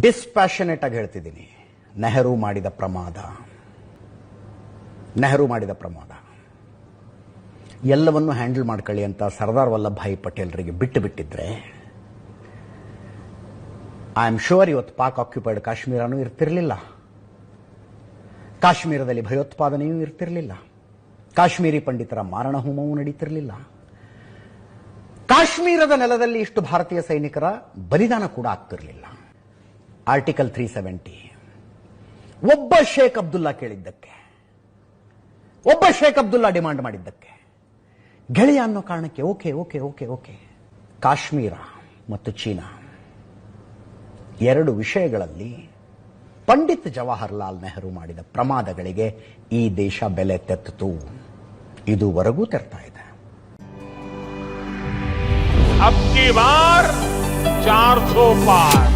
Dispassionate ಆಗಿ ಹೇಳ್ತಿದ್ದೀನಿ. ನೆಹರು ಮಾಡಿದ ಪ್ರಮಾದ. ನೆಹರು ಮಾಡಿದ ಪ್ರಮಾದ. ಎಲ್ಲವನ್ನು ಹ್ಯಾಂಡಲ್ ಮಾಡ್ಕೊಳ್ಳಿ ಅಂತ ಸರ್ದಾರ್ ವಲ್ಲಭಾಯಿ ಪಟೇಲ್ರಿಗೆ ಬಿಟ್ಟು ಬಿಟ್ಟಿದ್ರೆ ಐ ಆಮ್ ಶೋರ್ ಇವತ್ತು ಪಾಕ್ ಆಕ್ಯುಪೈಡ್ ಕಾಶ್ಮೀರನೂ ಇರ್ತಿರಲಿಲ್ಲ. ಕಾಶ್ಮೀರದಲ್ಲಿ ಭಯೋತ್ಪಾದನೆಯೂ ಇರ್ತಿರಲಿಲ್ಲ. ಕಾಶ್ಮೀರಿ ಪಂಡಿತರ ಮಾರಣ ಹೋಮವೂ ನಡೀತಿರಲಿಲ್ಲ. ಕಾಶ್ಮೀರದ ನೆಲದಲ್ಲಿ ಇಷ್ಟು ಭಾರತೀಯ ಸೈನಿಕರ ಬಲಿದಾನ ಕೂಡ ಆಗ್ತಿರಲಿಲ್ಲ. ಆರ್ಟಿಕಲ್ ತ್ರೀ ಸೆವೆಂಟಿ ಒಬ್ಬ ಶೇಖ್ ಅಬ್ದುಲ್ಲಾ ಕೇಳಿದ್ದಕ್ಕೆ, ಒಬ್ಬ ಶೇಖ್ ಅಬ್ದುಲ್ಲಾ ಡಿಮಾಂಡ್ ಮಾಡಿದ್ದಕ್ಕೆ, ಗೆಳೆಯ ಅನ್ನೋ ಕಾರಣಕ್ಕೆ okay okay okay okay. Kashmir ಮತ್ತು ಚೀನಾ ಎರಡು ವಿಷಯಗಳಲ್ಲಿ ಪಂಡಿತ್ ಜವಾಹರ್ಲಾಲ್ ನೆಹರು ಮಾಡಿದ ಪ್ರಮಾದಗಳಿಗೆ ಈ ದೇಶ ಬೆಲೆ ತೆತ್ತು ಇದುವರೆಗೂ ತೆರ್ತಾ ಇದೆ. ಅಬ್ಕಿ ಬಾರ್ 400 ಪಾರ್.